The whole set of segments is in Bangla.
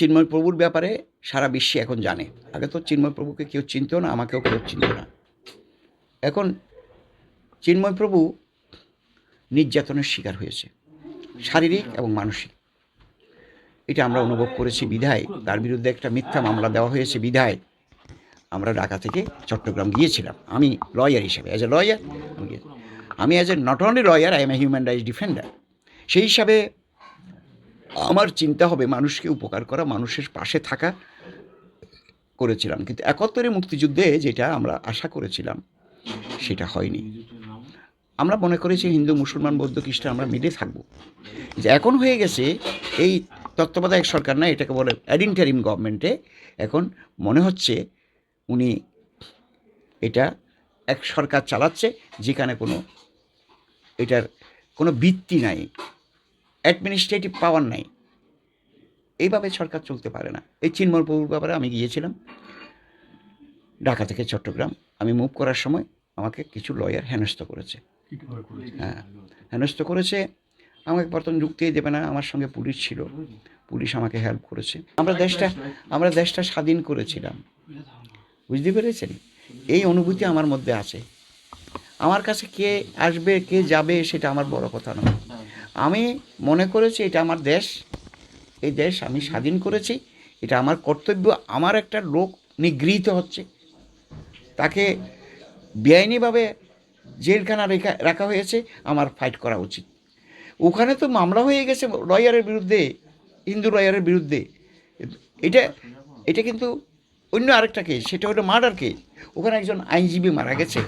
চিন্ময় প্রভুর ব্যাপারে সারা বিশ্বে এখন জানে। আগে তো চিন্ময় প্রভুকে কেউ চিনত না, আমাকেও কেউ চিনত না। এখন চিন্ময় প্রভু নির্যাতনের শিকার হয়েছে, শারীরিক এবং মানসিক। এটা আমরা অনুভব করেছি বিধায়, তার বিরুদ্ধে একটা মিথ্যা মামলা দেওয়া হয়েছে বিধায়। আমরা ঢাকা থেকে চট্টগ্রাম গিয়েছিলাম। আমি লয়ার হিসেবে অ্যাজ এ লয়ার আমি as a not only lawyer I am a human rights defender সেই হিসাবে আমার চিন্তা হবে মানুষকে উপকার করা, মানুষের পাশে থাকা করেছিলাম। কিন্তু একাত্তরের মুক্তিযুদ্ধে যেটা আমরা আশা করেছিলাম, সেটা হয়নি। আমরা মনে করেছি হিন্দু, মুসলমান, বৌদ্ধ, খ্রিস্টান আমরা মিলে থাকব। যে এখন হয়ে গেছে, এই তত্ত্বাবধায়ক সরকার না, এটাকে বলে অ্যাডিন্টারিম গভর্নমেন্টে এখন মনে হচ্ছে উনি এটা এক সরকার চালাচ্ছে, যেখানে কোনো এটার কোনো ভিত্তি নাই। অ্যাডমিনিস্ট্রেটিভ পাওয়ার নাই। এইভাবে সরকার চলতে পারে না। এই চিন্ময় প্রভুর ব্যাপারে আমি গিয়েছিলাম, ঢাকা থেকে চট্টগ্রাম। আমি মুভ করার সময় আমাকে কিছু লয়ার হেনস্থ করেছে। হ্যাঁ হেনস্থ করেছে। আমাকে প্রথম ঢুকতেই দেবে না, আমার সঙ্গে পুলিশ ছিল। পুলিশ আমাকে হেল্প করেছে। আমরা দেশটা আমরা দেশটা স্বাধীন করেছিলাম। বুঝতে পেরেছেন? এই অনুভূতি আমার মধ্যে আছে। আমার কাছে কে আসবে, কে যাবে, সেটা আমার বড় কথা নয়। আমি মনে করেছি এটা আমার দেশ। এই দেশ আমি স্বাধীন করেছি। এটা আমার কর্তব্য। আমার একটা লোক নিগৃহীত হচ্ছে। তাকে বেআইনিভাবে জেলখানা রেখা, রাখা হয়েছে। আমার ফাইট করা উচিত। ওখানে তো মামলা হয়ে গেছে লয়ারের বিরুদ্ধে, হিন্দু লয়ারের বিরুদ্ধে। এটা এটা কিন্তু অন্য আরেকটা কেস সেটা হলো মার্ডার কেস ওখানে একজন আইনজীবী মারা গেছে।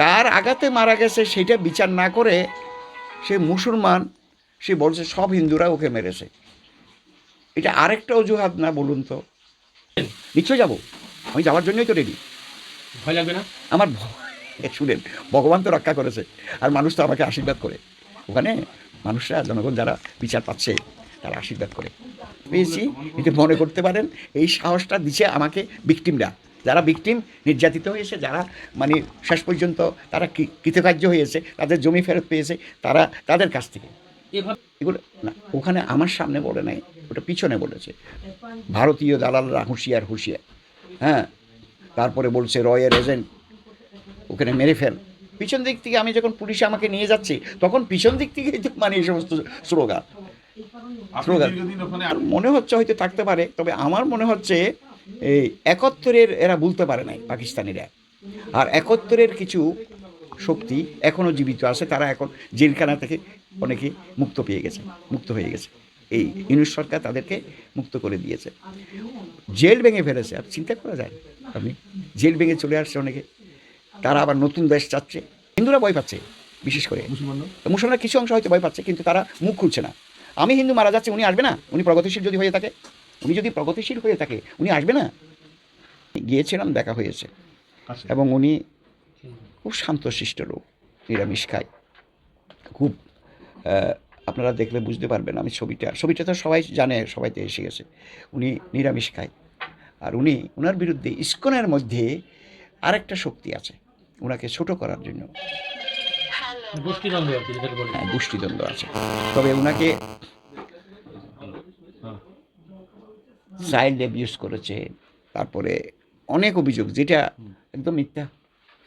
কার আঘাতে মারা গেছে সেটা বিচার না করে সে মুসলমান সে বলছে সব হিন্দুরা ওকে মেরেছে। এটা আরেকটা অজুহাত না বলুন তো? নিশ্চয় যাব। আমি যাওয়ার জন্যই তো রেডি ভয় লাগবে না? আমার শুনেন ভগবান তো রক্ষা করেছে আর মানুষ তো আমাকে আশীর্বাদ করে। ওখানে মানুষরা জনগণ যারা বিচার পাচ্ছে তারা আশীর্বাদ করে। পেয়েছি কিন্তু মনে করতে পারেন এই সাহসটা দিচ্ছে আমাকে ভিকটিমরা যারা ভিকটিম নির্যাতিত হয়েছে যারা মানে শেষ পর্যন্ত তারা কৃতকার্য হয়েছে তাদের জমি ফেরত পেয়েছে তারা তাদের কাছ থেকে। এগুলো না ওখানে আমার সামনে বলে নাই ওটা পিছনে বলেছে। ভারতীয় দালালরা হুঁশিয়ার হুঁশিয়ার। হ্যাঁ তারপরে বলছে রয়ের এজেন্ট ওখানে মেরে ফেল। পিছন দিক থেকে আমি যখন পুলিশ আমাকে নিয়ে যাচ্ছি তখন পিছন দিক থেকেই তো মানে এই সমস্ত স্লোগান। স্লোগান। আর মনে হচ্ছে হয়তো থাকতে পারে তবে আমার মনে হচ্ছে এই একাত্তরের এরা বলতে পারে নাই পাকিস্তানিরা। আর একাত্তরের কিছু শক্তি এখনও জীবিত আছে তারা এখন জেলখানা থেকে অনেকে মুক্ত পেয়ে গেছে মুক্ত হয়ে গেছে। এই ইউনিট সরকার তাদেরকে মুক্ত করে দিয়েছে। জেল ভেঙে ফেলেছে আর চিন্তা করা যায় আপনি জেল ভেঙে চলে আসছে অনেকে তারা আবার নতুন দেশ চাচ্ছে। হিন্দুরা ভয় পাচ্ছে বিশেষ করে। মুসলমানরা কিছু অংশ হয়তো ভয় পাচ্ছে কিন্তু তারা মুখ খুলছে না। আমি হিন্দু মারা যাচ্ছে উনি আসবে না? উনি প্রগতিশীল যদি হয়ে থাকে উনি যদি প্রগতিশীল হয়ে থাকে উনি আসবে না? গিয়েছিলাম দেখা হয়েছে। এবং উনি খুব শান্তশিষ্ট লোক নিরামিষ খায়। খুব আপনারা দেখলে বুঝতে পারবেন আমি ছবিটা ছবিটা তো সবাই জানে সবাইতে এসে গেছে। উনি নিরামিষ খায়। আর উনি ওনার বিরুদ্ধে ইস্কনের মধ্যে আরেকটা শক্তি আছে ওনাকে ছোট করার জন্য। গোষ্ঠীদ্বন্দ্ব হ্যাঁ, গোষ্ঠীদ্বন্দ্ব আছে। তবে ওনাকে চাইল্ড অ্যাবিউজ করেছে, তারপরে অনেক অভিযোগ, যেটা একদম মিথ্যা।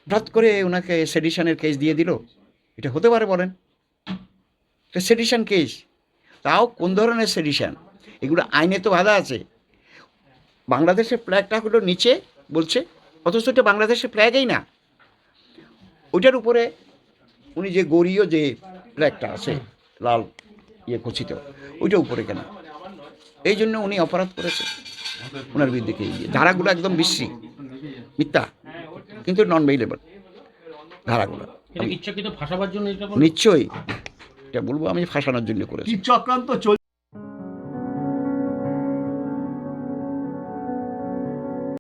হঠাৎ করে ওনাকে সেডিশনের কেস দিয়ে দিল। এটা হতে পারে বলেন। এটা সেডিশন কেস তাও কোন ধরনের সেডিশন এগুলো আইনে তো বাধা আছে। বাংলাদেশের ফ্ল্যাগটা হলো নিচে, বলছে, অথচ এটা বাংলাদেশের ফ্ল্যাগই না। ওইটার উপরে উনি যে গরীয় যে ফ্ল্যাগটা আছে, লাল ইয়ে খচিত, ওইটা উপরে কেন? এই জন্য উনি অপরাধ করেছে ওনার বিরুদ্ধে কে। ধারাগুলো একদম বিশ্রী। মিথ্যা কিন্তু নন বেইলেবল ধারাগুলো? নিশ্চয়ই। এটা বলব আমি ফাঁসানোর জন্য করেছি। চক্রান্ত চলছে।